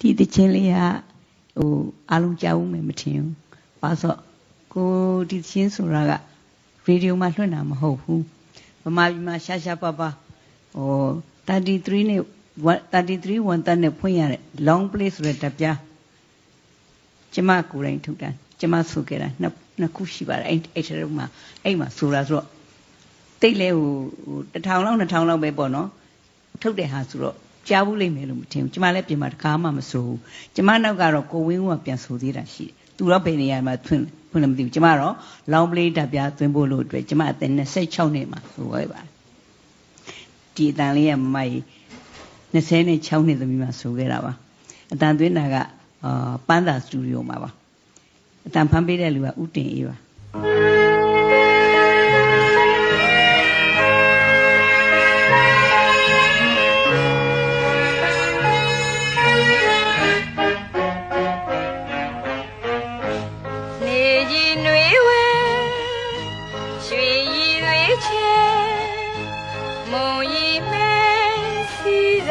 ဒီတချင်းလေးကဟိုအားလုံးကြားဦးမယ်မထင်ဘူး။ဘာလို့ကိုဒီတချင်းဆိုတာကရေဒီယိုမှာလွှင့်တာမဟုတ်ဘူး။ဗမာပြည်မှာရှာရှာပါပါဟို33နဲ့33ဝန်တက်နဲ့ဖွင့်ရတဲ့ long play ဆိုတဲ့တပ်ပြားကျမကိုယ်တိုင်ထုတ်တာကျမဆိုခဲ့တာနှစ်နှစ်ခုရှိပါတယ်အဲ့အဲ့ထဲမှာအဲ့မှာဆိုတာဆိုတော့တိတ်လဲဟိုတစ်ထောင်လောက်နှစ်ထောင်လောက်ပဲပေါ့နော်ထုတ်တဲ့ဟာဆိုတော့ ကြားဘူးလိမ့်မယ်လို့မထင်ဘူးကျမလည်းပြင်မှာတကားမှမဆိုဘူးကျမနောက်ကတော့ကိုဝင်းဦးကပြန်ဆိုသေးတာရှိတယ်သူတော့ဘယ်နေရာမှာထွန်းဖွင့်လည်းမသိဘူးကျမတော့လောင်ပလေးတပ်ပြားသွင်းဖို့လို့အတွက်ကျမအသက်26နှစ်မှာဆိုခဲ့ပါတယ်ဒီအတန်လေးကမမကြီး26နှစ်သမီးမှာဆိုခဲ့တာပါအတန်သွင်းတာကအာပန်းသာစတူဒီယိုမှာပါအတန်ဖမ်းပေးတဲ့လူကဥတင်အေးပါ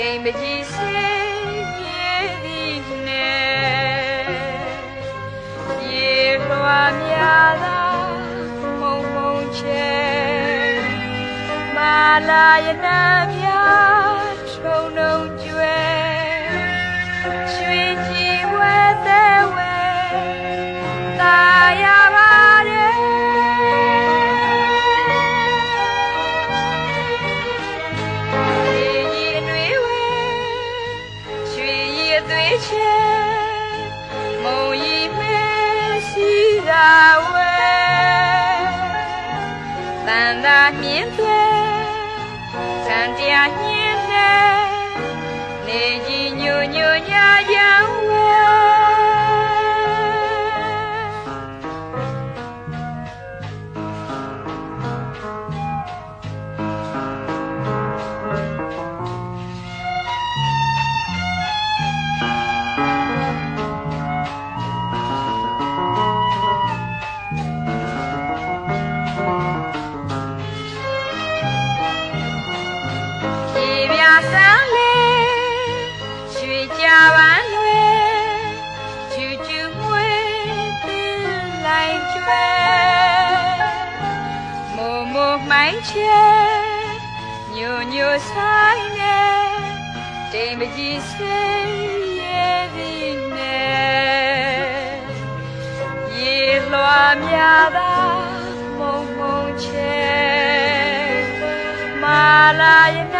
တိမ်ပကြီးစေးမြေသည် စံတရားညင်းတဲ့နေကြီးညိုညို မို့မိုင်းချဲညိုညိုဆိုင်နေတိမ်ပကြီးစေးရဲ့ဒီနဲ့ရေလွှာများသာမုံမုံချဲမာလာယနာများ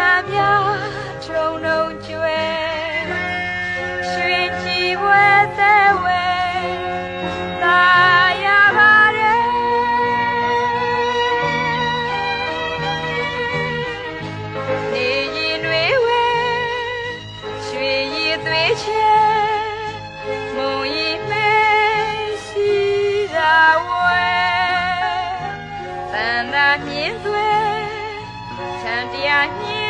Daniel.